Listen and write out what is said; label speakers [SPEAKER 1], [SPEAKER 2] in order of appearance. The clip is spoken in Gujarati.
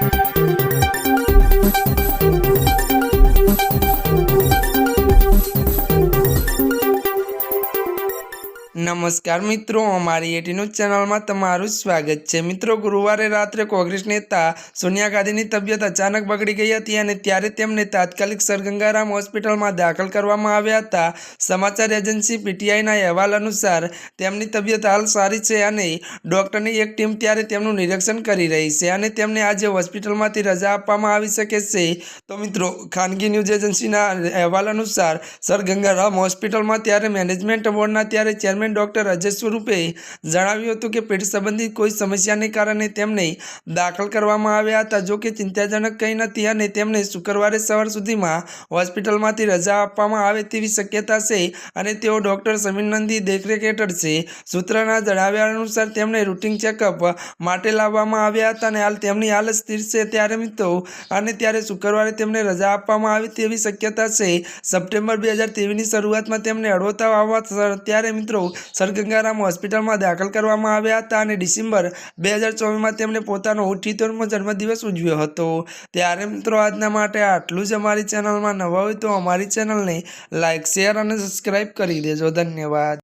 [SPEAKER 1] Thank you. નમસ્કાર મિત્રો, અમારી એટી ન્યૂઝ ચેનલમાં તમારું સ્વાગત છે. મિત્રો, ગુરુવારે રાત્રે કોંગ્રેસ નેતા સોનિયા ગાંધીની તબિયત અચાનક બગડી ગઈ હતી અને ત્યારે તેમને તાત્કાલિક સરગંગારામ હોસ્પિટલમાં દાખલ કરવામાં આવ્યા હતા. સમાચાર એજન્સી પીટીઆઈના અહેવાલ અનુસાર, તેમની તબિયત હાલ સારી છે અને ડૉક્ટરની એક ટીમ ત્યારે તેમનું નિરીક્ષણ કરી રહી છે અને તેમને આજે હોસ્પિટલમાંથી રજા આપવામાં આવી શકે છે. તો મિત્રો, ખાનગી ન્યૂઝ એજન્સીના અહેવાલ અનુસાર, સરગંગારામ હોસ્પિટલમાં ત્યારે મેનેજમેન્ટ બોર્ડના ત્યારે ચેરમેન ડૉક્ટર અજય સ્વરૂપે જણાવ્યું હતું કે પેટ સંબંધિત કોઈ સમસ્યાને કારણે તેમને દાખલ કરવામાં આવ્યા હતા. જો કે ચિંતાજનક કંઈ નથી અને તેમને શુક્રવારે સવાર સુધીમાં હોસ્પિટલમાંથી રજા આપવામાં આવે તેવી શક્યતા છે અને તેઓ ડૉક્ટર સમીર નંદી દેખરેખ હેઠળ છે. સૂત્રના જણાવ્યા અનુસાર તેમને રૂટિન ચેકઅપ માટે લાવવામાં આવ્યા હતા અને હાલ તેમની હાલત સ્થિર છે ત્યારે મિત્રો. અને ત્યારે શુક્રવારે તેમને રજા આપવામાં આવે તેવી શક્યતા છે. સપ્ટેમ્બર બે હજાર તેવીસની શરૂઆતમાં તેમને હળવતા આવવા ત્યારે મિત્રો સરગંગારામ હોસ્પિટલમાં દાખલ કરવામાં આવ્યા હતા અને ડિસેમ્બર બે હજાર ચોવીસમાં તેમણે પોતાનો અઠ્યોતેરમો જન્મદિવસ ઉજવ્યો હતો. ત્યારે મિત્રો આજના માટે આટલું જ અમારી ચેનલમાં નવા હોય તો અમારી ચેનલને લાઇક શેર અને સબસ્ક્રાઈબ કરી દેજો. ધન્યવાદ.